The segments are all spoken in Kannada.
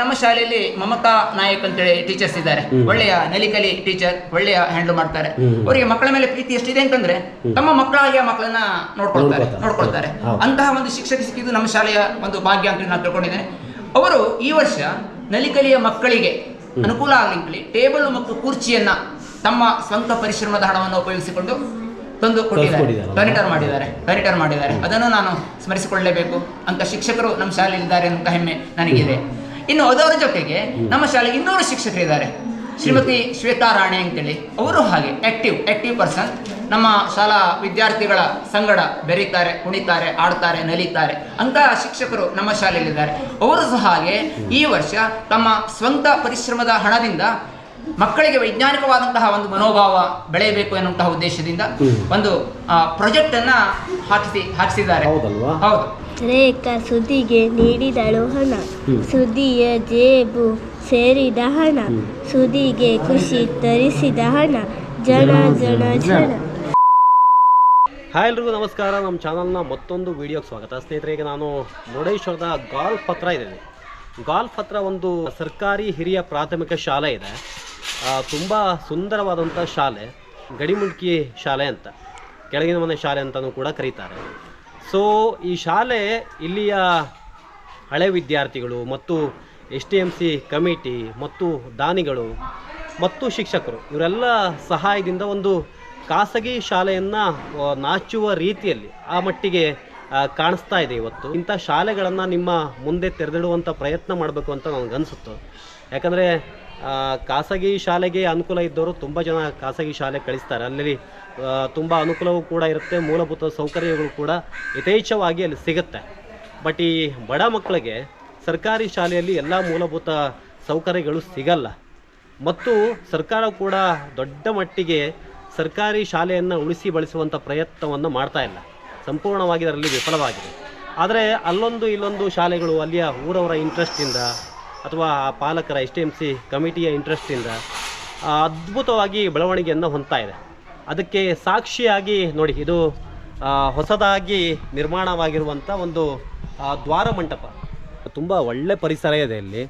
ನಮ್ಮ ಶಾಲೆಯಲ್ಲಿ ಮಮತಾ ನಾಯಕ್ ಅಂತೇಳಿ ಟೀಚರ್ಸ್ ಇದ್ದಾರೆ. ಒಳ್ಳೆಯ ನಲಿಕಲಿ ಟೀಚರ್ ಒಳ್ಳೆಯ ಹ್ಯಾಂಡಲ್ ಮಾಡ್ತಾರೆ. ಅವರಿಗೆ ಮಕ್ಕಳ ಮೇಲೆ ಪ್ರೀತಿ ಎಷ್ಟಿದೆ ಅಂತಂದ್ರೆ ತಮ್ಮ ಮಕ್ಕಳಾಗಿ ಆ ಮಕ್ಕಳನ್ನ ನೋಡ್ಕೊಳ್ತಾರೆ. ನೋಡ್ಕೊಳ್ತಾರೆ. ಅಂತಹ ಒಂದು ಶಿಕ್ಷಕ ಸಿಕ್ಕಿದ್ದು ನಮ್ಮ ಶಾಲೆಯ ಒಂದು ಭಾಗ್ಯ ಅಂತ ನಾನು ತಿಳ್ಕೊಂಡಿದ್ದೇನೆ. ಅವರು ಈ ವರ್ಷ ನಲಿಕಲಿಯ ಮಕ್ಕಳಿಗೆ ಅನುಕೂಲ ಆಗಲಿ ಟೇಬಲ್ ಮತ್ತು ಕುರ್ಚಿಯನ್ನ ತಮ್ಮ ಸ್ವಂತ ಪರಿಶ್ರಮದ ಹಣವನ್ನು ಉಪಯೋಗಿಸಿಕೊಂಡು ತಂದು ಕೊಟ್ಟಿದ್ದಾರೆ. ಕೊಟ್ಟಿದ್ದಾರೆ. ಡೊನೇಟರ್ ಮಾಡಿದ್ದಾರೆ. ಡೊನೇಟರ್ ಮಾಡಿದ್ದಾರೆ. ಅದನ್ನು ನಾನು ಸ್ಮರಿಸಿಕೊಳ್ಳಲೇಬೇಕು ಅಂತ ಶಿಕ್ಷಕರು ನಮ್ಮ ಶಾಲೆಯಲ್ಲಿದ್ದಾರೆ ಅಂತ ಹೆಮ್ಮೆ ನನಗಿದೆ. ಇನ್ನು ಅದರ ಜೊತೆಗೆ ನಮ್ಮ ಶಾಲೆಗೆ ಇನ್ನೂರು ಶಿಕ್ಷಕರಿದ್ದಾರೆ. ಶ್ರೀಮತಿ ಶ್ವೇತಾ ರಾಣೆ ಅಂತೇಳಿ. ಅವರು ಹಾಗೆ ಆಕ್ಟಿವ್ ಆಕ್ಟಿವ್ ಪರ್ಸನ್ ನಮ್ಮ ಶಾಲಾ ವಿದ್ಯಾರ್ಥಿಗಳ ಸಂಗಡ ಬೆರೀತಾರೆ, ಕುಣಿತಾರೆ, ಆಡ್ತಾರೆ, ನಲಿತಾರೆ. ಅಂತ ಶಿಕ್ಷಕರು ನಮ್ಮ ಶಾಲೆಯಲ್ಲಿದ್ದಾರೆ. ಅವರು ಸಹ ಹಾಗೆ ಈ ವರ್ಷ ತಮ್ಮ ಸ್ವಂತ ಪರಿಶ್ರಮದ ಹಣದಿಂದ ಮಕ್ಕಳಿಗೆ ವೈಜ್ಞಾನಿಕವಾದಂತಹ ಒಂದು ಮನೋಭಾವ ಬೆಳೆಯಬೇಕು ಎನ್ನುವಂತಹ ಉದ್ದೇಶದಿಂದ ಒಂದು ಪ್ರಾಜೆಕ್ಟ್ ಅನ್ನ ಹಾಕಿಸಿ ಹಾಕಿಸಿದ್ದಾರೆ. ಹೌದಲ್ವಾ? ಹೌದು. ರೇಖಾ ಸುದ್ದಿಗೆ ನೀಡಿದಳು ಹಣ ಸುದಿಯ ಜೇಬು ಸೇರಿದ ಹಣ ಸುದಿಗೆ ಖುಷಿ ತರಿಸಿದ ಹಣ ಜನ ಜನ ಜನ ಹಾಯ್ ಎಲ್ರಿಗೂ ನಮಸ್ಕಾರ. ನಮ್ಮ ಚಾನಲ್ನ ಮತ್ತೊಂದು ವಿಡಿಯೋಗೆ ಸ್ವಾಗತ. ಸ್ನೇಹಿತರೆ ಈಗ ನಾನು ಮುರುಡೇಶ್ವರದ ಗಾಲ್ಫ್ ಹತ್ರ ಇದ್ದೇನೆ. ಗಾಲ್ಫ್ ಹತ್ರ ಒಂದು ಸರ್ಕಾರಿ ಹಿರಿಯ ಪ್ರಾಥಮಿಕ ಶಾಲೆ ಇದೆ. ತುಂಬ ಸುಂದರವಾದಂಥ ಶಾಲೆ, ಗಡಿಮುಂಡ್ಕಿ ಶಾಲೆ ಅಂತ. ಕೆಳಗಿನ ಮನೆ ಶಾಲೆ ಅಂತಲೂ ಕೂಡ ಕರೀತಾರೆ. ಸೊ ಈ ಶಾಲೆ ಇಲ್ಲಿಯ ಹಳೆ ವಿದ್ಯಾರ್ಥಿಗಳು ಮತ್ತು S T M C committee ಮತ್ತು ದಾನಿಗಳು ಮತ್ತು ಶಿಕ್ಷಕರು, ಇವರೆಲ್ಲ ಸಹಾಯದಿಂದ ಒಂದು ಖಾಸಗಿ ಶಾಲೆಯನ್ನು ನಾಚುವ ರೀತಿಯಲ್ಲಿ ಆ ಮಟ್ಟಿಗೆ ಕಾಣಿಸ್ತಾ ಇದೆ ಇವತ್ತು. ಇಂಥ ಶಾಲೆಗಳನ್ನು ನಿಮ್ಮ ಮುಂದೆ ತೆರೆದಿಡುವಂಥ ಪ್ರಯತ್ನ ಮಾಡಬೇಕು ಅಂತ ನನಗನ್ಸುತ್ತೆ. ಯಾಕಂದರೆ ಖಾಸಗಿ ಶಾಲೆಗೆ ಅನುಕೂಲ ಇದ್ದವರು ತುಂಬ ಜನ ಖಾಸಗಿ ಶಾಲೆ ಕಳಿಸ್ತಾರೆ. ಅಲ್ಲಿ ತುಂಬ ಅನುಕೂಲವೂ ಕೂಡ ಇರುತ್ತೆ, ಮೂಲಭೂತ ಸೌಕರ್ಯಗಳು ಕೂಡ ಯಥೇಚ್ಛವಾಗಿ ಅಲ್ಲಿ ಸಿಗುತ್ತೆ. ಬಟ್ ಈ ಬಡ ಮಕ್ಕಳಿಗೆ ಸರ್ಕಾರಿ ಶಾಲೆಯಲ್ಲಿ ಎಲ್ಲ ಮೂಲಭೂತ ಸೌಕರ್ಯಗಳು ಸಿಗಲ್ಲ. ಮತ್ತು ಸರ್ಕಾರ ಕೂಡ ದೊಡ್ಡ ಮಟ್ಟಿಗೆ ಸರ್ಕಾರಿ ಶಾಲೆಯನ್ನು ಉಳಿಸಿ ಬಳಸುವಂಥ ಪ್ರಯತ್ನವನ್ನು ಮಾಡ್ತಾ ಇಲ್ಲ. ಸಂಪೂರ್ಣವಾಗಿ ಅದರಲ್ಲಿ ವಿಫಲವಾಗಿದೆ. ಆದರೆ ಅಲ್ಲೊಂದು ಇಲ್ಲೊಂದು ಶಾಲೆಗಳು ಅಲ್ಲಿಯ ಊರವರ ಇಂಟ್ರೆಸ್ಟಿಂದ ಅಥವಾ ಪಾಲಕರ ಎಸ್ ಟಿ ಎಂ ಸಿ ಕಮಿಟಿಯ ಇಂಟ್ರೆಸ್ಟಿಂದ ಅದ್ಭುತವಾಗಿ ಬೆಳವಣಿಗೆಯನ್ನು ಹೊಂದ್ತಾ ಇದೆ. ಅದಕ್ಕೆ ಸಾಕ್ಷಿಯಾಗಿ ನೋಡಿ, ಇದು ಹೊಸದಾಗಿ ನಿರ್ಮಾಣವಾಗಿರುವಂಥ ಒಂದು ದ್ವಾರ ಮಂಟಪ. ತುಂಬ ಒಳ್ಳೆ ಪರಿಸರ ಇದೆ ಇಲ್ಲಿ.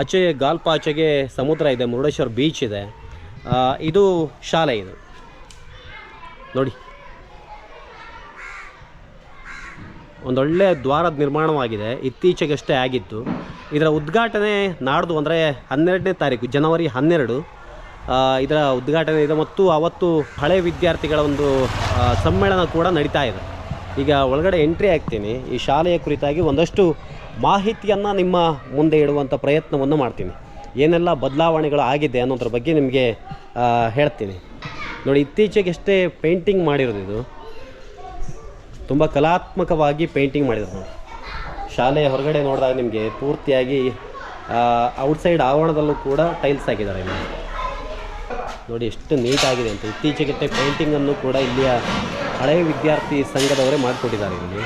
ಆಚೆ ಗಾಲ್ಪ ಆಚೆಗೆ ಸಮುದ್ರ ಇದೆ, ಮುರುಡೇಶ್ವರ ಬೀಚ್ ಇದೆ. ಇದು ಶಾಲೆ ಇದು. ನೋಡಿ. ಒಂದೊಳ್ಳೆ ದ್ವಾರದ ನಿರ್ಮಾಣವಾಗಿದೆ. ಇತ್ತೀಚೆಗಷ್ಟೇ ಆಗಿತ್ತು. ಇದರ ಉದ್ಘಾಟನೆ ನಾಡ್ದು ಅಂದರೆ ಹನ್ನೆರಡನೇ ತಾರೀಕು, ಜನವರಿ ಹನ್ನೆರಡು. ಇದರ ಉದ್ಘಾಟನೆ ಇದೆ ಮತ್ತು ಅವತ್ತು ಹಳೆ ವಿದ್ಯಾರ್ಥಿಗಳ ಒಂದು ಸಮ್ಮೇಳನ ಕೂಡ ನಡೀತಾ ಇದೆ. ಈಗ ಒಳಗಡೆ ಎಂಟ್ರಿ ಆಗ್ತೀನಿ ಈ ಶಾಲೆಯ ಕುರಿತಾಗಿ ಒಂದಷ್ಟು ಮಾಹಿತಿಯನ್ನು ನಿಮ್ಮ ಮುಂದೆ ಇಡುವಂಥ ಪ್ರಯತ್ನವನ್ನು ಮಾಡ್ತೀನಿ. ಏನೆಲ್ಲ ಬದಲಾವಣೆಗಳು ಆಗಿದೆ ಅನ್ನೋದ್ರ ಬಗ್ಗೆ ನಿಮಗೆ ಹೇಳ್ತೀನಿ. ನೋಡಿ, ಇತ್ತೀಚೆಗೆಷ್ಟೇ ಪೇಂಟಿಂಗ್ ಮಾಡಿರೋದು ಇದು. ತುಂಬ ಕಲಾತ್ಮಕವಾಗಿ ಪೇಂಟಿಂಗ್ ಮಾಡಿರೋದು ನೋಡಿ. ಶಾಲೆಯ ಹೊರಗಡೆ ನೋಡಿದಾಗ ನಿಮಗೆ ಪೂರ್ತಿಯಾಗಿ ಔಟ್ಸೈಡ್ ಆವರಣದಲ್ಲೂ ಕೂಡ ಟೈಲ್ಸ್ ಹಾಕಿದ್ದಾರೆ ಇಲ್ಲಿ. ನೋಡಿ ಎಷ್ಟು ನೀಟಾಗಿದೆ ಅಂತ. ಇತ್ತೀಚೆಗೆ ಪೇಂಟಿಂಗನ್ನು ಕೂಡ ಇಲ್ಲಿಯ ಹಳೆಯ ವಿದ್ಯಾರ್ಥಿ ಸಂಘದವರೇ ಮಾಡಿಕೊಟ್ಟಿದ್ದಾರೆ ಇಲ್ಲಿ.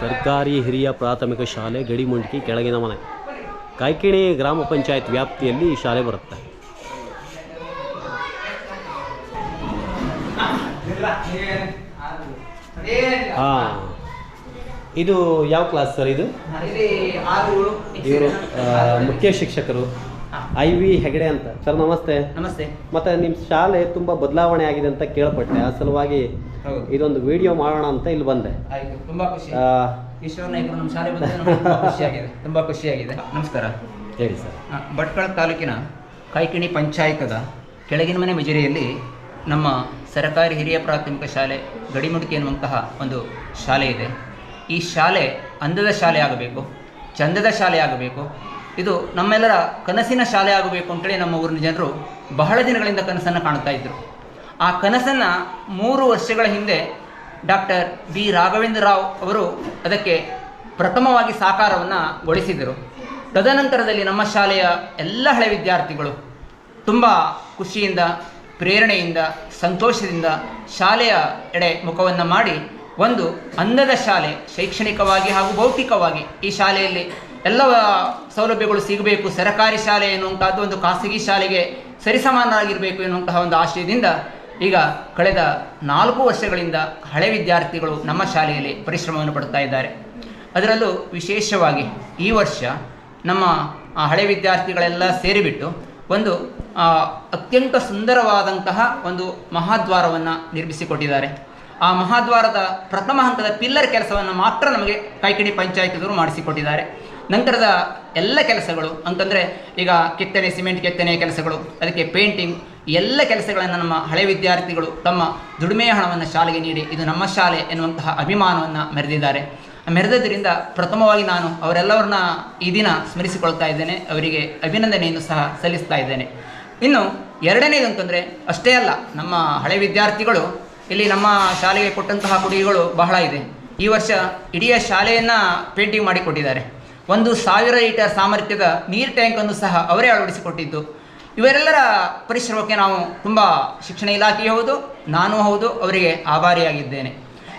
ಸರ್ಕಾರಿ ಹಿರಿಯ ಪ್ರಾಥಮಿಕ ಶಾಲೆ ಗಡಿಮುಂಡ್ಕಿ ಕೆಳಗಿನ ಮನೆ. ಕಾಯ್ಕಿಣಿ ಗ್ರಾಮ ಪಂಚಾಯತ್ ವ್ಯಾಪ್ತಿಯಲ್ಲಿ ಈ ಶಾಲೆ ಬರುತ್ತೆ? ಹಾಂ. ಇದು ಯಾವ ಕ್ಲಾಸ್ ಸರ್ ಇದು? ಇವರು ಮುಖ್ಯ ಶಿಕ್ಷಕರು. ಐ ವಿ ಹೆಗಡೆ ಅಂತ. ಸರ್ ನಮಸ್ತೆ. ನಮಸ್ತೆ. ಮತ್ತೆ ನಿಮ್ಮ ಶಾಲೆ ತುಂಬಾ ಬದಲಾವಣೆ ಆಗಿದೆ ಅಂತ ಕೇಳ್ಪಟ್ಟೆ. ಆ ಸಲುವಾಗಿ ಇದೊಂದು ವಿಡಿಯೋ ಮಾಡೋಣ ಅಂತ ಇಲ್ಲಿ ಬಂದೆ. ತುಂಬಾ ಖುಷಿ. ನಮ್ಮ ಶಾಲೆ ಖುಷಿಯಾಗಿದೆ ತುಂಬಾ ಖುಷಿಯಾಗಿದೆ ನಮಸ್ಕಾರ. ಹೇಳಿ ಸರ್ ಭಟ್ಕಳ ತಾಲೂಕಿನ ಕಾಯ್ಕಿಣಿ ಪಂಚಾಯತದ ಕೆಳಗಿನ ಮನೆ ಮಜರಿಯಲ್ಲಿ ನಮ್ಮ ಸರಕಾರಿ ಹಿರಿಯ ಪ್ರಾಥಮಿಕ ಶಾಲೆ ಗಡಿಮುಡುಕಿ ಎನ್ನುವಂತಹ ಒಂದು ಶಾಲೆ ಇದೆ. ಈ ಶಾಲೆ ಅಂದದ ಶಾಲೆ ಆಗಬೇಕು, ಚಂದದ ಶಾಲೆ ಆಗಬೇಕು. ಇದು ನಮ್ಮೆಲ್ಲರ ಕನಸಿನ ಶಾಲೆ ಆಗಬೇಕು ಅಂತೇಳಿ ನಮ್ಮ ಊರಿನ ಜನರು ಬಹಳ ದಿನಗಳಿಂದ ಕನಸನ್ನು ಕಾಣ್ತಾ ಇದ್ದರು ಆ ಕನಸನ್ನು ಮೂರು ವರ್ಷಗಳ ಹಿಂದೆ ಡಾಕ್ಟರ್ ಬಿ ರಾಘವೇಂದ್ರ ರಾವ್ ಅವರು ಅದಕ್ಕೆ ಪ್ರಥಮವಾಗಿ ಸಾಕಾರವನ್ನು ಗೊಳಿಸಿದರು. ತದನಂತರದಲ್ಲಿ ನಮ್ಮ ಶಾಲೆಯ ಎಲ್ಲ ಹಳೆ ವಿದ್ಯಾರ್ಥಿಗಳು ತುಂಬ ಖುಷಿಯಿಂದ, ಪ್ರೇರಣೆಯಿಂದ, ಸಂತೋಷದಿಂದ ಶಾಲೆಯ ಎಡೆ ಮುಖವನ್ನು ಮಾಡಿ ಒಂದು ಅನ್ನದ ಶಾಲೆ ಶೈಕ್ಷಣಿಕವಾಗಿ ಹಾಗೂ ಭೌತಿಕವಾಗಿ ಈ ಶಾಲೆಯಲ್ಲಿ ಎಲ್ಲ ಸೌಲಭ್ಯಗಳು ಸಿಗಬೇಕು. ಸರಕಾರಿ ಶಾಲೆ ಎನ್ನುವಂಥದ್ದು ಒಂದು ಖಾಸಗಿ ಶಾಲೆಗೆ ಸರಿಸಮಾನವಾಗಿರಬೇಕು ಎನ್ನುವಂತಹ ಒಂದು ಆಶಯದಿಂದ ಈಗ ಕಳೆದ ನಾಲ್ಕು ವರ್ಷಗಳಿಂದ ಹಳೆ ವಿದ್ಯಾರ್ಥಿಗಳು ನಮ್ಮ ಶಾಲೆಯಲ್ಲಿ ಪರಿಶ್ರಮವನ್ನು ಪಡ್ತಾ ಇದ್ದಾರೆ. ಅದರಲ್ಲೂ ವಿಶೇಷವಾಗಿ ಈ ವರ್ಷ ನಮ್ಮ ಆ, ಹಳೆ ವಿದ್ಯಾರ್ಥಿಗಳೆಲ್ಲ ಸೇರಿಬಿಟ್ಟು ಒಂದು ಅತ್ಯಂತ ಸುಂದರವಾದಂತಹ ಒಂದು ಮಹಾದ್ವಾರವನ್ನು ನಿರ್ಮಿಸಿಕೊಟ್ಟಿದ್ದಾರೆ. ಆ ಮಹಾದ್ವಾರದ ಪ್ರಥಮ ಹಂತದ ಪಿಲ್ಲರ್ ಕೆಲಸವನ್ನು ಮಾತ್ರ ನಮಗೆ ಕೈಕಿಣಿ ಪಂಚಾಯತ್ದವರು ಮಾಡಿಸಿಕೊಟ್ಟಿದ್ದಾರೆ. ನಂತರದ ಎಲ್ಲ ಕೆಲಸಗಳು, ಅಂತಂದರೆ ಈಗ ಕೆತ್ತನೆ, ಸಿಮೆಂಟ್ ಕೆತ್ತನೆ ಕೆಲಸಗಳು, ಅದಕ್ಕೆ ಪೇಂಟಿಂಗ್, ಎಲ್ಲ ಕೆಲಸಗಳನ್ನು ನಮ್ಮ ಹಳೆ ವಿದ್ಯಾರ್ಥಿಗಳು ತಮ್ಮ ದುಡಿಮೆಯ ಹಣವನ್ನು ಶಾಲೆಗೆ ನೀಡಿ ಇದು ನಮ್ಮ ಶಾಲೆ ಎನ್ನುವಂತಹ ಅಭಿಮಾನವನ್ನು ಮೆರೆದಿದ್ದಾರೆ. ಮೆರೆದದ್ದರಿಂದ ಪ್ರಥಮವಾಗಿ ನಾನು ಅವರೆಲ್ಲರನ್ನ ಈ ದಿನ ಸ್ಮರಿಸಿಕೊಳ್ತಾ ಇದ್ದೇನೆ, ಅವರಿಗೆ ಅಭಿನಂದನೆಯನ್ನು ಸಹ ಸಲ್ಲಿಸ್ತಾ ಇದ್ದೇನೆ. ಇನ್ನು ಎರಡನೇದು ಅಂತಂದರೆ, ಅಷ್ಟೇ ಅಲ್ಲ, ನಮ್ಮ ಹಳೆ ವಿದ್ಯಾರ್ಥಿಗಳು ಇಲ್ಲಿ ನಮ್ಮ ಶಾಲೆಗೆ ಕೊಟ್ಟಂತಹ ಕೊಡುಗೆಗಳು ಬಹಳ ಇದೆ. ಈ ವರ್ಷ ಇಡೀ ಶಾಲೆಯನ್ನು ಪೇಂಟಿಂಗ್ ಮಾಡಿಕೊಟ್ಟಿದ್ದಾರೆ. ಒಂದು ಸಾವಿರ ಲೀಟರ್ ಸಾಮರ್ಥ್ಯದ ನೀರು ಟ್ಯಾಂಕನ್ನು ಸಹ ಅವರೇ ಅಳವಡಿಸಿಕೊಟ್ಟಿದ್ದು. ಇವರೆಲ್ಲರ ಪರಿಶ್ರಮಕ್ಕೆ ನಾವು ತುಂಬ ಶಿಕ್ಷಣ ಇಲಾಖೆಯೂ ಹೌದು, ನಾನೂ ಹೌದು, ಅವರಿಗೆ ಆಭಾರಿಯಾಗಿದ್ದೇನೆ.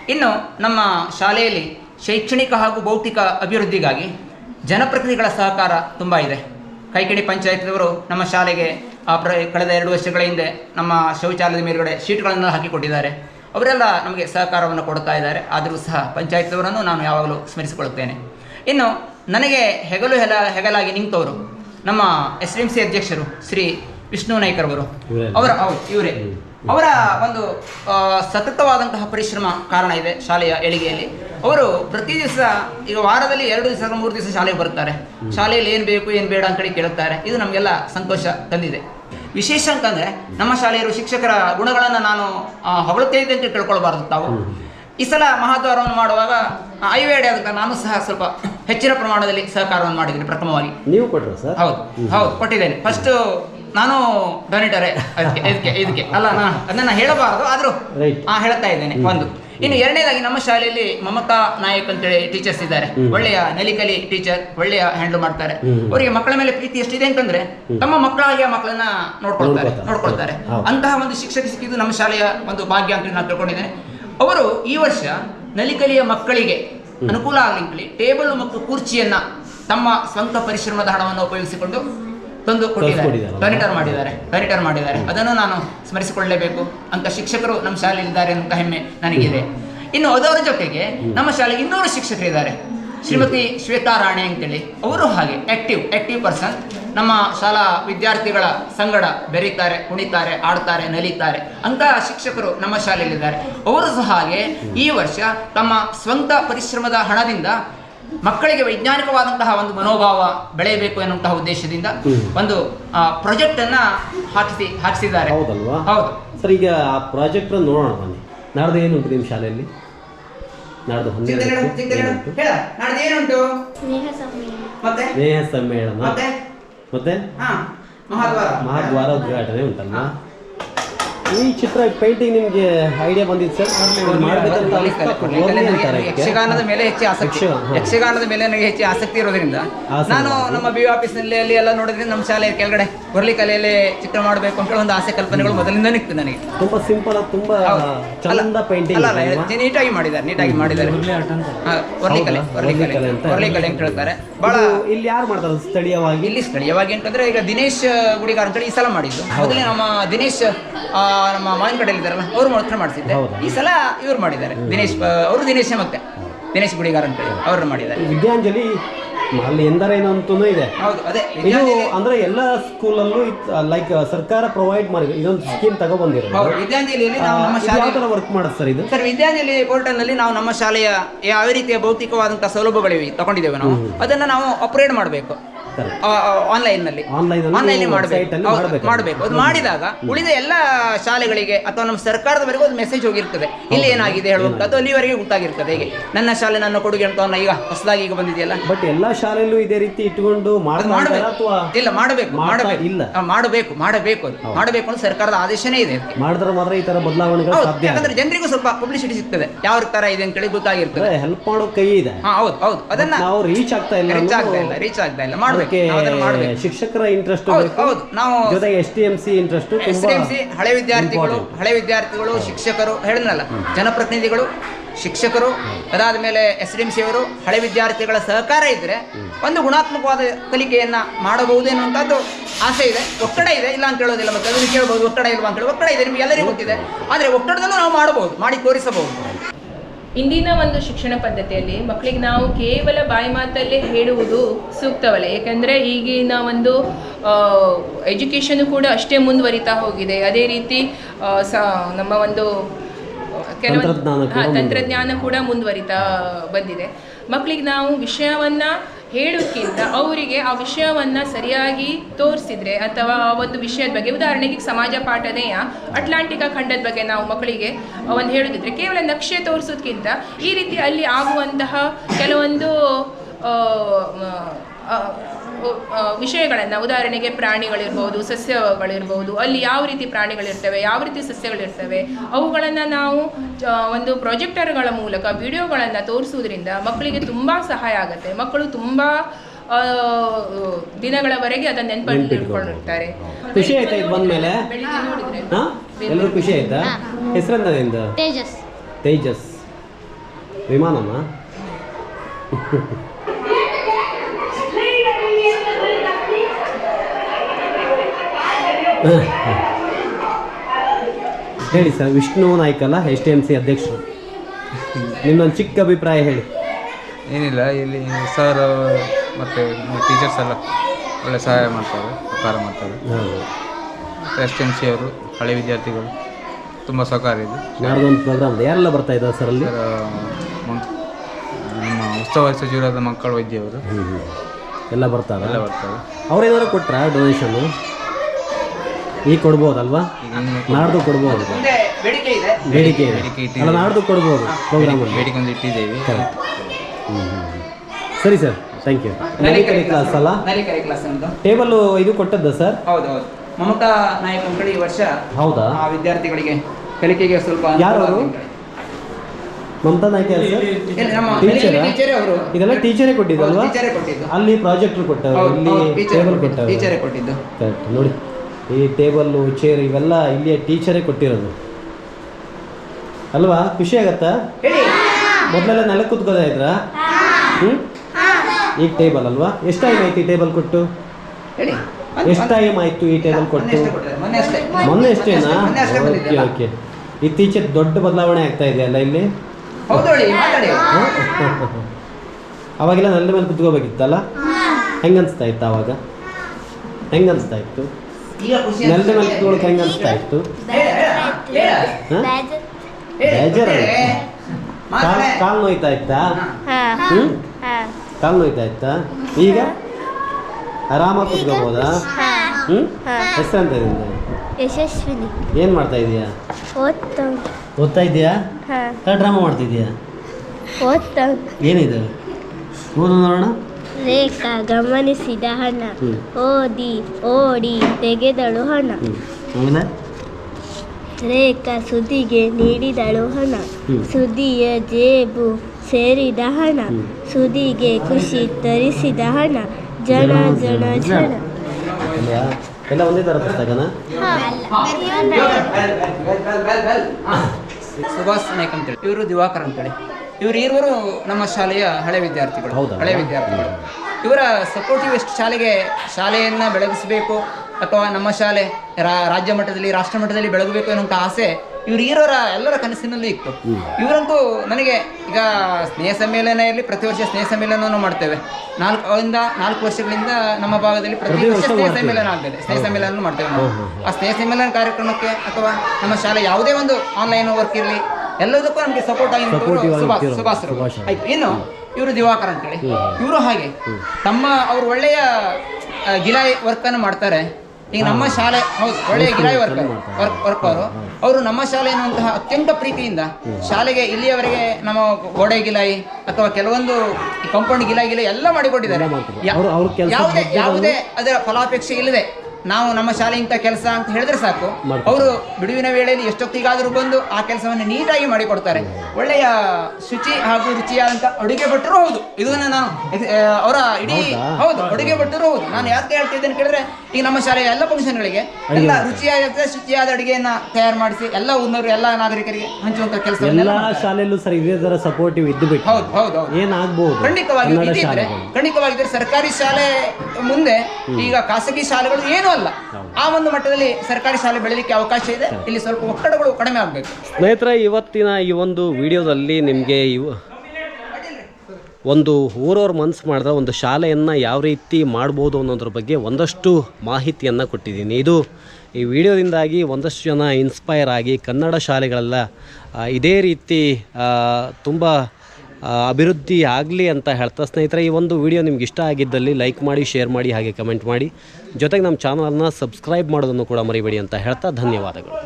ಇನ್ನು ನಮ್ಮ ಶಾಲೆಯಲ್ಲಿ ಶೈಕ್ಷಣಿಕ ಹಾಗೂ ಭೌತಿಕ ಅಭಿವೃದ್ಧಿಗಾಗಿ ಜನಪ್ರತಿನಿಧಿಗಳ ಸಹಕಾರ ತುಂಬ ಇದೆ. ಕೈಕಿಣಿ ಪಂಚಾಯತ್ದವರು ನಮ್ಮ ಶಾಲೆಗೆ ಆ ಪ್ರ ಕಳೆದ ಎರಡು ವರ್ಷಗಳ ಹಿಂದೆ ನಮ್ಮ ಶೌಚಾಲಯದ ಮೇಲುಗಡೆ ಶೀಟ್ಗಳನ್ನು ಹಾಕಿಕೊಟ್ಟಿದ್ದಾರೆ. ಅವರೆಲ್ಲ ನಮಗೆ ಸಹಕಾರವನ್ನು ಕೊಡ್ತಾ ಇದ್ದಾರೆ. ಆದರೂ ಸಹ ಪಂಚಾಯತ್ದವರನ್ನು ನಾನು ಯಾವಾಗಲೂ ಸ್ಮರಿಸಿಕೊಳ್ಳುತ್ತೇನೆ. ಇನ್ನು ನನಗೆ ಹೆಗಲು ಹೆಲ ಹೆಗಲಾಗಿ ನಿಂತವರು ನಮ್ಮ ಎಸ್ ಡಿ ಎಂ ಸಿ ಅಧ್ಯಕ್ಷರು ಶ್ರೀ ವಿಷ್ಣು ನಾಯ್ಕರವರು? ಅವರ ಹೌದು ಇವರೇ. ಅವರ ಒಂದು ಸತತವಾದಂತಹ ಪರಿಶ್ರಮ ಕಾರಣ ಇದೆ ಶಾಲೆಯ ಏಳಿಗೆಯಲ್ಲಿ. ಅವರು ಪ್ರತಿ ದಿವಸ ಈಗ ವಾರದಲ್ಲಿ ಎರಡು ದಿವಸ ಮೂರು ದಿವಸ ಶಾಲೆಗೆ ಬರ್ತಾರೆ ಶಾಲೆಯಲ್ಲಿ ಏನು ಬೇಕು ಏನು ಬೇಡ ಅಂತೇಳಿ ಕೇಳುತ್ತಾರೆ. ಇದು ನಮಗೆಲ್ಲ ಸಂತೋಷ ತಂದಿದೆ. ವಿಶೇಷ ಅಂತಂದರೆ ನಮ್ಮ ಶಾಲೆಯರು ಶಿಕ್ಷಕರ ಗುಣಗಳನ್ನು ನಾನು ಹೊಗಳುತ್ತೇ ಇದೆ ಅಂತ ತಿಳ್ಕೊಳ್ಬಾರ್ದು ತಾವು. ಈ ಸಲ ಮಹಾದ್ವಾರವನ್ನು ಮಾಡುವಾಗ ಐವೇಡೆ ಅದಕ್ಕೆ ನಾನು ಸಹ ಸ್ವಲ್ಪ ಹೆಚ್ಚಿನ ಪ್ರಮಾಣದಲ್ಲಿ ಸಹಕಾರವನ್ನು ಮಾಡಿದ್ದೀನಿ ಪ್ರಥಮವಾಗಿ. ನೀವು ಕೊಟ್ಟರು ಸರ್? ಹೌದು. ಹೌದು ಕೊಟ್ಟಿದ್ದೇನೆ. ಫಸ್ಟ್ ನಾನು ಡೊನೇಟರೇ ಅದಕ್ಕೆ ಇದಕ್ಕೆ ಇದಕ್ಕೆ. ಅಲ್ಲ ನಾನು ಅದನ್ನ ಹೇಳಬಾರದು ಆದರೂ. ಆ ಹೇಳ್ತಾ ಇದ್ದೇನೆ. ಒಂದು. ಇನ್ನು ಎರಡನೇದಾಗಿ ನಮ್ಮ ಶಾಲೆಯಲ್ಲಿ ಮಮತಾ ನಾಯಕ್ ಅಂತೇಳಿ ಟೀಚರ್ಸ್ ಇದ್ದಾರೆ. ಒಳ್ಳೆಯ ನಲಿಕಲಿ ಟೀಚರ್ ಒಳ್ಳೆಯ ಹ್ಯಾಂಡಲ್ ಮಾಡ್ತಾರೆ. ಅವರಿಗೆ ಮಕ್ಕಳ ಮೇಲೆ ಪ್ರೀತಿ ಎಷ್ಟಿದೆ ಅಂತಂದ್ರೆ ತಮ್ಮ ಮಕ್ಕಳಾಗಿ ಆ ಮಕ್ಕಳನ್ನ ನೋಡ್ಕೊಳ್ತಾರೆ. ನೋಡ್ಕೊಳ್ತಾರೆ. ನೋಡ್ಕೊಳ್ತಾರೆ. ಅಂತಹ ಒಂದು ಶಿಕ್ಷಕ ಸಿಕ್ಕಿದ್ದು ನಮ್ಮ ಶಾಲೆಯ ಒಂದು ಭಾಗ್ಯ ಅಂತ ನಾನು ತಿಳ್ಕೊಂಡಿದ್ದೇನೆ. ಅವರು ಈ ವರ್ಷ ನಲಿಕಲಿಯ ಮಕ್ಕಳಿಗೆ ಅನುಕೂಲ ಆಗಲಿ ಟೇಬಲ್ ಮತ್ತು ಕುರ್ಚಿಯನ್ನ ತಮ್ಮ ಸ್ವಂತ ಪರಿಶ್ರಮದ ಹಣವನ್ನು ಉಪಯೋಗಿಸಿಕೊಂಡು ತಂದು ಕೊಟ್ಟಿದ್ದಾರೆ. ಡೊನೇಟರ್ ಮಾಡಿದ್ದಾರೆ. ಡೊನೇಟರ್ ಮಾಡಿದ್ದಾರೆ. ಅದನ್ನು ನಾನು ಸ್ಮರಿಸಿಕೊಳ್ಳಲೇಬೇಕು ಅಂತ ಶಿಕ್ಷಕರು ನಮ್ಮ ಶಾಲೆಯಲ್ಲಿದ್ದಾರೆ ಅಂತ ಹೆಮ್ಮೆ ನನಗಿದೆ. ಇನ್ನು ಅದರ ಜೊತೆಗೆ ನಮ್ಮ ಶಾಲೆಗೆ ಇನ್ನೂರು ಶಿಕ್ಷಕರಿದ್ದಾರೆ. ಶ್ರೀಮತಿ ಶ್ವೇತಾ ರಾಣೆ ಅಂತೇಳಿ. ಅವರು ಹಾಗೆ ಆಕ್ಟಿವ್ ಆಕ್ಟಿವ್ ಪರ್ಸನ್ ನಮ್ಮ ಶಾಲಾ ವಿದ್ಯಾರ್ಥಿಗಳ ಸಂಗಡ ಬೆರೀತಾರೆ ಕುಣಿತಾರೆ ಆಡ್ತಾರೆ ನಲಿತಾರೆ ಅಂತಹ ಶಿಕ್ಷಕರು ನಮ್ಮ ಶಾಲೆಯಲ್ಲಿದ್ದಾರೆ. ಅವರು ಸಹ ಹಾಗೆ ಈ ವರ್ಷ ತಮ್ಮ ಸ್ವಂತ ಪರಿಶ್ರಮದ ಹಣದಿಂದ ಮಕ್ಕಳಿಗೆ ವೈಜ್ಞಾನಿಕವಾದಂತಹ ಒಂದು ಮನೋಭಾವ ಬೆಳೆಯಬೇಕು ಎನ್ನುವಂತಹ ಉದ್ದೇಶದಿಂದ ಒಂದು ಪ್ರಾಜೆಕ್ಟ್ ಅನ್ನ ಹಾಕಿಸಿ ಹಾಕಿಸಿದ್ದಾರೆ. ಹೌದಲ್ವಾ? ಹೌದು. ಸರ್ ಈಗ ಆ ಪ್ರಾಜೆಕ್ಟ್ ನೋಡೋಣ ಬನ್ನಿ. ನಾಡ್ದು ಏನು ಉಂಟು ನಿಮ್ಮ ಶಾಲೆಯಲ್ಲಿ? ನಾಡ್ದು ಸ್ನೇಹ ಸಮ್ಮೇಳನ ಮತ್ತೆ ಸ್ನೇಹ ಸಮ್ಮೇಳನ ಮತ್ತೆ? ಮತ್ತೆ? ಹಾ ಮಹಾದ್ವಾರ. ಮಹಾದ್ವಾರ ಉದ್ಘಾಟನೆ ಉಂಟಲ್ಲ ಈ ಚಿತ್ರ ಪೇಂಟಿಂಗ್ ನಿಮ್ಗೆ ಐಡಿಯಾ ಬಂದಿತ್ತು ಸರ್. ಯಕ್ಷಗಾನದ ಮೇಲೆ ಹೆಚ್ಚು ಆಸಕ್ತಿ. ಯಕ್ಷಗಾನ, ಯಕ್ಷಗಾನದ ಮೇಲೆ ನನಗೆ ಹೆಚ್ಚು ಆಸಕ್ತಿ ಇರೋದ್ರಿಂದ ನಾನು ನಮ್ಮ ಬಿ ಆಫೀಸ್ನಲ್ಲಿ ಅಲ್ಲಿ ಎಲ್ಲ ನೋಡಿದ್ರೆ ನಮ್ಮ ಶಾಲೆಯ ಕೆಳಗಡೆ ಕೊರ್ಲಿ ಕಲೆಯಲ್ಲಿ ಚಿತ್ರ ಮಾಡಬೇಕು ಅಂತ ಒಂದು ಆಸೆ ಕಲ್ಪನೆಗಳು ಮೊದಲಿಂದ ನಿಂತು ನನಗೆ. ತುಂಬಾ ಸಿಂಪಲ್ ತುಂಬಾ. ಚಂದ ಪೇಂಟಿಂಗ್ ಅಲ್ಲ ಅಲ್ಲ ನೀಟಾಗಿ ಮಾಡಿದ್ದಾರೆ ನೀಟಾಗಿ ಮಾಡಿದ್ದಾರೆ. ಕೊರಲಿ ಕಲೆ ಕಲೆ ಅಂತ. ವರ್ಲಿ ಕಲೆ ಅಂತ. ಹೇಳ್ತಾರೆ. ಬಹಳ ಇಲ್ಲಿ ಯಾರು ಮಾಡ್ತಾರೆ ಸ್ಥಳೀಯವಾಗಿ? ಇಲ್ಲಿ ಸ್ಥಳೀಯವಾಗಿ ಅಂತಂದ್ರೆ ಈಗ ದಿನೇಶ್ ಗುಡಿಗಾರ್ ಅಂತೇಳಿ ಈ ಸಲ ಮಾಡಿದ್ದು. ಮೊದಲೇ ನಮ್ಮ ದಿನೇಶ್ ಆ, ನಮ್ಮ ಮಾವಿನ ಕಡೆಯಲ್ಲಿ ಇದ್ದಾರಲ್ಲ ಅವ್ರು ಮಾತ್ರ ಮಾಡಿಸಿದ್ದೆ. ಈ ಸಲ ಇವ್ರು ಮಾಡಿದ್ದಾರೆ. ದಿನೇಶ್ ಅವರು ದಿನೇಶ್ ಮತ್ತೆ. ದಿನೇಶ್ ಗುಡಿಗಾರ್ ಅಂತೇಳಿ ಅವರು ಮಾಡಿದ್ದಾರೆ. ವಿದ್ಯಾಂಜಲಿ ಅಲ್ಲಿ ಎಂದರೇನು ಅಂತೂ ಇದೆ. ಹೌದು ಅದೇ ಇದು ಅಂದ್ರೆ ಎಲ್ಲ ಸ್ಕೂಲಲ್ಲೂ ಲೈಕ್ ಸರ್ಕಾರ ಪ್ರೊವೈಡ್ ಮಾಡಿದೆ. ಇದೊಂದು ಸ್ಕೀಮ್ ತಗೊಬಂದಿರೋದು. ಹೌದು ವಿದ್ಯಾಂಜಲಿಯಲ್ಲಿ ನಾವು ನಮ್ಮ ಯಾವ ಶಾಲೆ ವರ್ಕ್ ಮಾಡುತ್ತೆ ಸರ್ ಇದು? ಸರ್ ವಿದ್ಯಾನಿಲಯ ಪೋರ್ಟಲ್ನಲ್ಲಿ ನಾವು ನಮ್ಮ ಶಾಲೆಯ ಯಾವ ರೀತಿಯ ಭೌತಿಕವಾದಂತಹ ಸೌಲಭ್ಯಗಳಿವೆ ತಗೊಂಡಿದ್ದೇವೆ ನಾವು. ಅದನ್ನ ನಾವು ಅಪ್ಗ್ರೇಡ್ ಮಾಡಬೇಕು. Correct. ಆನ್ಲೈನ್ನಲ್ಲಿ ಆನ್ಲೈನ್ ಮಾಡಬೇಕು. ಮಾಡಬೇಕು. ಅದು ಮಾಡಿದಾಗ ಉಳಿದ ಎಲ್ಲ ಶಾಲೆಗಳಿಗೆ ಅಥವಾ ನಮ್ಮ ಸರ್ಕಾರದವರೆಗೂ ಒಂದು ಮೆಸೇಜ್ ಹೋಗಿರ್ತದೆ. ಇಲ್ಲಿ ಏನಾಗಿದೆ ಹೇಳುವಂಥದ್ದು ಅಲ್ಲಿವರೆಗೆ ಗೊತ್ತಾಗಿರ್ತದೆ. ಹೇಗೆ? ನನ್ನ ಶಾಲೆ ನನ್ನ ಕೊಡುಗೆ ಅಂತ ಈಗ ಹೊಸದಾಗಿ ಈಗ ಬಂದಿದೆಯಲ್ಲ? ಬಟ್ ಎಲ್ಲಾ ಶಾಲೆಯಲ್ಲೂ ಇದೇ ರೀತಿ ಇಟ್ಕೊಂಡು ಅದು ಮಾಡಬೇಕು. ಇಲ್ಲ ಮಾಡಬೇಕು ಮಾಡಬೇಕು. ಇಲ್ಲ. ಮಾಡಬೇಕು ಮಾಡಬೇಕು ಅದು. ಮಾಡಬೇಕು ಅಂತ ಸರ್ಕಾರದ ಆದೇಶನೇ ಇದೆ. ಮಾಡಿದ್ರೆ ಮಾತ್ರ ಈ ತರ ಬದಲಾವಣೆಗಳು ಸಾಧ್ಯ ಯಾಕಂದ್ರೆ ಜನರಿಗೂ ಸ್ವಲ್ಪ ಪಬ್ಲಿಸಿಟಿ ಸಿಗ್ತದೆ. ಯಾವ ತರ ಇದೆ ಅಂತೇಳಿ ಗೊತ್ತಾಗಿರ್ತದೆ. ಹೆಲ್ಪ್ ಮಾಡೋ ಕೈ ಇದೆ. ಹೌದು ಹೌದು. ಅದನ್ನ ನಾವು ರೀಚ್ ಆಗ್ತಾ ಇಲ್ಲ ರೀಚ್ ಆಗ್ತಾ ಇಲ್ಲ ರೀಚ್ ಆಗ್ತಾ ಇಲ್ಲ. ಮಾಡ್ಬೇಕು. ಅದಕ್ಕೆ ಶಿಕ್ಷಕರ ಇಂಟ್ರೆಸ್ಟ್ ಹೌದು ನಾವು ಜೊತೆಗೆ S T M C interest S ತುಂಬಾ ಎಂ ಸಿ ಹಳೆ ವಿದ್ಯಾರ್ಥಿಗಳು ಹಳೆ ವಿದ್ಯಾರ್ಥಿಗಳು ಶಿಕ್ಷಕರು ಹೇಳಿದ್ನಲ್ಲ ಜನಪ್ರತಿನಿಧಿಗಳು ಶಿಕ್ಷಕರು ಅದಾದ ಮೇಲೆ ಎಸ್ ಡಿ ಎಂ ಸಿ ಅವರು ಹಳೆ ವಿದ್ಯಾರ್ಥಿಗಳ ಸಹಕಾರ ಇದ್ರೆ ಒಂದು ಗುಣಾತ್ಮಕವಾದ ಕಲಿಕೆಯನ್ನ ಮಾಡಬಹುದು ಎನ್ನುವಂಥದ್ದು ಆಸೆ ಇದೆ. ಒಕ್ಕಡ ಇದೆ ಇಲ್ಲ ಅಂತ ಹೇಳೋದಿಲ್ಲ ಮತ್ತೆ ಅದನ್ನು ಕೇಳಬಹುದು ಒತ್ತಡ ಇಲ್ವಾ ಅಂತ ಹೇಳಿ ಒತ್ತಡ ಇದೆ ನಿಮ್ಗೆ ಎಲ್ಲರಿಗೂ ಗೊತ್ತಿದೆ ಆದರೆ ಒತ್ತಡದಲ್ಲೂ ನಾವು ಮಾಡಬಹುದು ಮಾಡಿ ತೋರಿಸಬಹುದು. ಇಂದಿನ ಒಂದು ಶಿಕ್ಷಣ ಪದ್ಧತಿಯಲ್ಲಿ ಮಕ್ಕಳಿಗೆ ನಾವು ಕೇವಲ ಬಾಯಿ ಮಾತಲ್ಲೇ ಹೇಳುವುದು ಸೂಕ್ತವಲ್ಲ. ಏಕೆಂದರೆ ಈಗಿನ ಒಂದು ಎಜುಕೇಷನ್ ಕೂಡ ಅಷ್ಟೇ ಮುಂದುವರಿತಾ ಹೋಗಿದೆ. ಅದೇ ರೀತಿ ಸ ನಮ್ಮ ಒಂದು ಕೆಲವೊಂದು ತಂತ್ರಜ್ಞಾನ ಕೂಡ ಹಾ, ತಂತ್ರಜ್ಞಾನ ಕೂಡ ಮುಂದುವರಿತಾ ಬಂದಿದೆ. ಮಕ್ಕಳಿಗೆ ನಾವು ವಿಷಯವನ್ನ ಹೇಳೋಕ್ಕಿಂತ ಅವರಿಗೆ ಆ ವಿಷಯವನ್ನು ಸರಿಯಾಗಿ ತೋರಿಸಿದ್ರೆ ಅಥವಾ ಆ ಒಂದು ವಿಷಯದ ಬಗ್ಗೆ ಉದಾಹರಣೆಗೆ ಸಮಾಜ ಪಾಠನೆಯ ಅಟ್ಲಾಂಟಿಕಾ ಖಂಡದ ಬಗ್ಗೆ ನಾವು ಮಕ್ಕಳಿಗೆ ಒಂದು ಹೇಳೋದಿದ್ರೆ ಕೇವಲ ನಕ್ಷೆ ತೋರಿಸೋದ್ಕಿಂತ ಈ ರೀತಿ ಅಲ್ಲಿ ಆಗುವಂತಹ ಕೆಲವೊಂದು ವಿಷಯಗಳನ್ನು ಉದಾಹರಣೆಗೆ ಪ್ರಾಣಿಗಳಿರ್ಬೋದು ಸಸ್ಯಗಳಿರ್ಬೋದು ಅಲ್ಲಿ ಯಾವ ರೀತಿ ಪ್ರಾಣಿಗಳಿರ್ತವೆ ಯಾವ ರೀತಿ ಸಸ್ಯಗಳಿರ್ತವೆ ಅವುಗಳನ್ನು ನಾವು ಒಂದು ಪ್ರೊಜೆಕ್ಟರ್ಗಳ ಮೂಲಕ ವಿಡಿಯೋಗಳನ್ನು ತೋರಿಸುವುದರಿಂದ ಮಕ್ಕಳಿಗೆ ತುಂಬ ಸಹಾಯ ಆಗುತ್ತೆ. ಮಕ್ಕಳು ತುಂಬ ದಿನಗಳವರೆಗೆ ಅದನ್ನು ನೆನಪಲ್ಲಿ ಇಟ್ಕೊಂಡಿರ್ತಾರೆ ಖುಷಿ ಆಯ್ತಾ ಇದು ಬಂದ್ಮೇಲೆ? ಎಲ್ಲರೂ ಖುಷಿ ಆಯ್ತಾ? ತೇಜಸ್. ತೇಜಸ್. ವಿಮಾನಮ್ಮ ಹೇಳಿ ಸರ್ ವಿಷ್ಣು ನಾಯ್ಕ ಅಲ್ಲ ಎಸ್ ಟಿ ಎಂ ಸಿ ಅಧ್ಯಕ್ಷರು. ನಿಮ್ಮೊಂದು ಚಿಕ್ಕ ಅಭಿಪ್ರಾಯ ಹೇಳಿ. ಏನಿಲ್ಲ ಇಲ್ಲಿ ಸರ್ ಮತ್ತು ಟೀಚರ್ಸ್ ಎಲ್ಲ ಒಳ್ಳೆ ಸಹಾಯ ಮಾಡ್ತಾರೆ ಸಹಕಾರ ಮಾಡ್ತಾರೆ. ಎಸ್ ಟಿ ಎಂ ಸಿ ಅವರು ಹಳೆ ವಿದ್ಯಾರ್ಥಿಗಳು ತುಂಬ ಸಹಕಾರ ಇದೆ. ನಾಡ್ದೊಂದು ಪ್ರೋಗ್ರಾಮ್ ಇದೆ. ಯಾರೆಲ್ಲ ಬರ್ತಾ ಇದ್ದಾರೆ ಸರ್ ಅಲ್ಲಿ? ನಮ್ಮ ಉತ್ಸವ ಸಚಿವರಾದ ಮಕ್ಕಳ ವೈದ್ಯವರು ಎಲ್ಲ ಬರ್ತಾರೆ? ಎಲ್ಲ ಬರ್ತಾರೆ. ಅವ್ರೇನಾದ್ರು ಕೊಟ್ಟರೆ ಡೊನೇಷನ್ನು ಈಗ ಕೊಡ್ಬೋದಲ್ವಾ? ನಾಡ್ದು ಕೊಡ್ಬೋದು. ಬೇಡಿಕೆ ಇದೆ. ಬೇಡಿಕೆ ಇದೆ. ಬೇಡಿಕೆ ಅಲ್ಲ ನಾಡ್ದು ಕೊಡ್ಬೋದು ಪ್ರೋಗ್ರಾಮ್ ಬೇಡಿಕೆ ಒಂದು ಇಟ್ಟಿದ್ದೇವೆ. ಸರಿ sir thank you Narikari class ಅಲ್ಲ? ನರಿಕರಿ ಕ್ಲಾಸ್ ಅಂತ ಟೇಬಲ್ ಇದು ಕೊಟ್ಟದ್ದ ಸರ್? ಹೌದು ಹೌದು. ಮಮತಾ ನಾಯಕ್ ಅಂಕಳಿ ಈ ವರ್ಷ ಹೌದಾ? ಆ ವಿದ್ಯಾರ್ಥಿಗಳಿಗೆ ಕಲಿಕೆಗೆ ಸ್ವಲ್ಪ ಯಾರು ಅವರು? ಮಮತಾ ನಾಯ್ಕ ಸರ್? ಟೀಚರೇ ಅವರು. ಇದೆಲ್ಲ ಟೀಚರೇ ಕೊಟ್ಟಿದ್ದಲ್ವಾ? ಟೀಚರೇ ಕೊಟ್ಟಿದ್ದು. ಅಲ್ಲಿ ಪ್ರಾಜೆಕ್ಟ್ ಕೊಟ್ಟರು ಅಲ್ಲಿ ಇಲ್ಲಿ ಟೇಬಲ್ ಕೊಟ್ಟರು ಟೀಚರೇ ಕೊಟ್ಟಿದ್ದು. ಕರೆಕ್ಟ್ ನೋಡಿ. ಈ ಟೇಬಲ್ಲು ಚೇರ್ ಇವೆಲ್ಲ ಇಲ್ಲಿಯ ಟೀಚರೇ ಕೊಟ್ಟಿರೋದು. ಅಲ್ವಾ? ಖುಷಿ ಆಗತ್ತಾ? ಮೊದಲೆಲ್ಲ ನೆಲ ಕೂತ್ಕೋತಾ ಇದ್ರ? ಹ್ಞೂ ಈಗ ಟೇಬಲ್ ಅಲ್ವಾ? ಎಷ್ಟು ಟೈಮ್ ಆಯ್ತು ಈ ಟೇಬಲ್ ಕೊಟ್ಟು? ಎಷ್ಟು ಟೈಮ್ ಆಯ್ತು ಈ ಟೇಬಲ್ ಕೊಟ್ಟು? ಮೊನ್ನೆ ಎಷ್ಟೇನಾ ಓಕೆ. ಓಕೆ. ಇತ್ತೀಚೆಗೆ ದೊಡ್ಡ ಬದಲಾವಣೆ ಆಗ್ತಾ ಇದೆ ಅಲ್ಲ ಇಲ್ಲಿ? ಅವಾಗೆಲ್ಲ ನೆಲದ ಮೇಲೆ ಕುತ್ಕೋಬೇಕಿತ್ತಲ್ಲ? ಹೆಂಗೆ ಅನಿಸ್ತಾ ಇತ್ತು ಅವಾಗ? ಹೆಂಗನ್ಸ್ತಾ ಇತ್ತು? ನೆಲದ ಮೇಲೆ. ಕುತ್ಕೊಳಕ್ ಹೆಂಗ ಅನ್ಸ್ತಾ ಇತ್ತು? ಬೇಜಾರ. ಕಾಲ್ ನೋಯ್ತಾ ಇತ್ತಾ ಹಾ. ಕಾಲ್ ನೋಯ್ತಾ ಇತ್ತಾ ಈಗ? ಆರಾಮಾಗಿ ಕುತ್ಕೋಬೋದಾ? ಹ್ಮ್? ಹೆಸರಂತ ಇದ್ದೀನಿ ಯಶಸ್ವಿನಿ. ಏನ್ ಮಾಡ್ತಾ ಇದೀಯಾ? ಓದ್ತಾ. ಇದೀಯಾ? ಹಾಂ. ಡ್ರಾಮಾ ಮಾಡ್ತಿದ್ಯಾ? ಓದ್ತಾ. ಏನಿದು? ಓದು ನೋಡೋಣ? ರೇಖಾ ಗಮನಿಸಿದ ಹಣ. ಓದಿ ಓಡಿ ತೆಗೆದಳು ಹಣ. ರೇಖ ಸುದಿಗೆ ನೀಡಿದಳು ಹಣ. ಸುದಿಯ ಜೇಬು ಸೇರಿದ ಹಣ. ಸುದಿಗೆ ಖುಷಿ ತರಿಸಿದ ಹಣ. ಜನ ಜನ ಜನ ಎಲ್ಲ ಒಂದೇ ಥರ ಪುಸ್ತಕನಾ? Bell, bell, bell, bell, bell. ಹಾ. ಸುಭಾಷ್ ನಾಯ್ಕ್ ಅಂತೇಳಿ. ಇವರು ದಿವಾಕರ್ ಅಂತೇಳಿ. ಇವರು ಇರುವರು ನಮ್ಮ ಶಾಲೆಯ ಹಳೆ ವಿದ್ಯಾರ್ಥಿಗಳು? ಹಳೆ ವಿದ್ಯಾರ್ಥಿಗಳು. ಇವರ ಸಪೋರ್ಟಿವ್ ಎಷ್ಟು ಶಾಲೆಗೆ ಶಾಲೆಯನ್ನು ಬೆಳಗಿಸಬೇಕು ಅಥವಾ ನಮ್ಮ ಶಾಲೆ ರಾಜ್ಯ ಮಟ್ಟದಲ್ಲಿ ರಾಷ್ಟ್ರ ಮಟ್ಟದಲ್ಲಿ ಬೆಳಗಬೇಕು ಅನ್ನೋಂಥ ಆಸೆ ಇವರು ಇರೋರ ಎಲ್ಲರ ಕನಸಿನಲ್ಲಿ ಇತ್ತು. ಇವರಂತೂ ನನಗೆ ಈಗ ಸ್ನೇಹ ಸಮ್ಮೇಳನ ಇರಲಿ ಪ್ರತಿ ವರ್ಷ ಸ್ನೇಹ ಸಮ್ಮೇಳನವನ್ನು ಮಾಡ್ತೇವೆ. ನಾಲ್ಕು ಅವರಿಂದ ನಾಲ್ಕು ವರ್ಷಗಳಿಂದ ನಮ್ಮ ಭಾಗದಲ್ಲಿ ಪ್ರತಿ ವರ್ಷ ಸ್ನೇಹ ಸಮ್ಮೇಳನ ಆಗ್ತದೆ. ಸ್ನೇಹ ಸಮ್ಮೇಳನ ಮಾಡ್ತೇವೆ ನಾವು. ಆ ಸ್ನೇಹ ಸಮ್ಮೇಳನ ಕಾರ್ಯಕ್ರಮಕ್ಕೆ ಅಥವಾ ನಮ್ಮ ಶಾಲೆ ಯಾವುದೇ ಒಂದು ಆನ್ಲೈನ್ ವರ್ಕ್ ಇರಲಿ ಎಲ್ಲದಕ್ಕೂ ನಮಗೆ ಸಪೋರ್ಟ್ ಆಗಿ ಸುಭಾಷ್. ಆಯ್ತು ಇನ್ನು ಇವರು ದಿವಾಕರ್ ಅಂತೇಳಿ. ಇವರು ಹಾಗೆ. ತಮ್ಮ ಅವರು ಒಳ್ಳೆಯ ಗಿಲಾಯಿ ವರ್ಕ್ ಅನ್ನು ಮಾಡ್ತಾರೆ. ಈಗ ನಮ್ಮ ಶಾಲೆ ಹೌದು ಒಳ್ಳೆಯ ಗಿಲಾಯಿ ವರ್ಕ್. ವರ್ಕ್ ವರ್ಕ್ ಅವರು. ಅವರು ನಮ್ಮ ಶಾಲೆ ಎನ್ನುವಂತಹ ಅತ್ಯಂತ ಪ್ರೀತಿಯಿಂದ ಶಾಲೆಗೆ ಇಲ್ಲಿಯವರೆಗೆ ನಮ್ಮ ಗೋಡೆ ಗಿಲಾಯಿ ಅಥವಾ ಕೆಲವೊಂದು ಕಂಪೌಂಡ್ ಗಿಲಾಯಿ ಗಿಲಾಯಿ ಎಲ್ಲ ಮಾಡಿಕೊಟ್ಟಿದ್ದಾರೆ. ಯಾವುದೇ ಯಾವುದೇ ಅದರ ಫಲಾಪೇಕ್ಷೆ ಇಲ್ಲದೆ ನಾವು ನಮ್ಮ ಶಾಲೆ ಇಂಥ ಕೆಲಸ ಅಂತ ಹೇಳಿದ್ರೆ ಸಾಕು. ಅವರು ಬಿಡುವಿನ ವೇಳೆಯಲ್ಲಿ ಎಷ್ಟೊತ್ತಿಗಾದರೂ ಬಂದು ಆ ಕೆಲಸವನ್ನು ನೀಟಾಗಿ ಮಾಡಿಕೊಡ್ತಾರೆ. ಒಳ್ಳೆಯ ಶುಚಿ ಹಾಗೂ ರುಚಿಯಾದಂಥ ಅಡುಗೆ ಭಟ್ಟರು ಹೌದು. ಇದನ್ನ ನಾನು ಅವರ ಇಡೀ ಹೌದು? ಅಡುಗೆ ಭಟ್ಟರು ಹೌದು. ನಾನು ಯಾಕೆ ಹೇಳ್ತಿದ್ದೇನೆ ಕೇಳಿದ್ರೆ ಈಗ ನಮ್ಮ ಶಾಲೆಯ ಎಲ್ಲ ಫಂಕ್ಷನ್ಗಳಿಗೆ ಎಲ್ಲ ರುಚಿಯಾಗಿರ್ತದೆ ರುಚಿಯಾದ ಶುಚಿಯಾದ ಅಡುಗೆಯನ್ನ ತಯಾರು ಮಾಡಿಸಿ ಎಲ್ಲ ಊರಿನವರು ಎಲ್ಲ ನಾಗರಿಕರಿಗೆ ಹಂಚುವಂತ ಕೆಲಸ ಎಲ್ಲ ಶಾಲೆಯಲ್ಲೂ ಸರ್ ಇದೇ ಥರ ಸಪೋರ್ಟಿವ್ ಇದ್ದು ಬಿಟ್ಟು. ಹೌದು ಹೌದು ಏನಾಗಬಹುದು ಖಂಡಿತವಾಗಿ ಖಂಡಿತವಾಗಿದ್ದರೆ ಸರ್ಕಾರಿ ಶಾಲೆ ಮುಂದೆ ಈಗ ಖಾಸಗಿ ಶಾಲೆಗಳು ಏನೂ ಅಲ್ಲ. ಆ ಒಂದು ಮಟ್ಟದಲ್ಲಿ ಸರ್ಕಾರಿ ಶಾಲೆ ಬೆಳಲಿಕ್ಕೆ ಅವಕಾಶ ಇದೆ. ಇಲ್ಲಿ ಸ್ವಲ್ಪ ಒತ್ತಡಗಳು ಕಡಿಮೆ ಆಗಬೇಕು. ಸ್ನೇಹಿತರೆ, ಇವತ್ತಿನ ಈ ಒಂದು ವಿಡಿಯೋದಲ್ಲಿ ನಿಮಗೆ ಇವು ಒಂದು ಊರವ್ರ ಮನಸ್ಸು ಮಾಡಿದ್ರೆ ಒಂದು ಶಾಲೆಯನ್ನು ಯಾವ ರೀತಿ ಮಾಡ್ಬೋದು ಅನ್ನೋದ್ರ ಬಗ್ಗೆ ಒಂದಷ್ಟು ಮಾಹಿತಿಯನ್ನು ಕೊಟ್ಟಿದ್ದೀನಿ. ಇದು ಈ ವಿಡಿಯೋದಿಂದಾಗಿ ಒಂದಷ್ಟು ಜನ ಇನ್ಸ್ಪೈರ್ ಆಗಿ ಕನ್ನಡ ಶಾಲೆಗಳೆಲ್ಲ ಇದೇ ರೀತಿ ತುಂಬ ಅಭಿವೃದ್ಧಿ ಆಗಲಿ ಅಂತ ಹೇಳ್ತಾ ಸ್ನೇಹಿತರೆ, ಈ ಒಂದು ವಿಡಿಯೋ ನಿಮ್ಗೆ ಇಷ್ಟ ಆಗಿದ್ದಲ್ಲಿ ಲೈಕ್ ಮಾಡಿ, ಶೇರ್ ಮಾಡಿ, ಹಾಗೆ ಕಮೆಂಟ್ ಮಾಡಿ. ಜೊತೆಗೆ ನಮ್ಮ ಚಾನಲನ್ನು ಸಬ್ಸ್ಕ್ರೈಬ್ ಮಾಡೋದನ್ನು ಕೂಡ ಮರಿಬೇಡಿ ಅಂತ ಹೇಳ್ತಾ ಧನ್ಯವಾದಗಳು.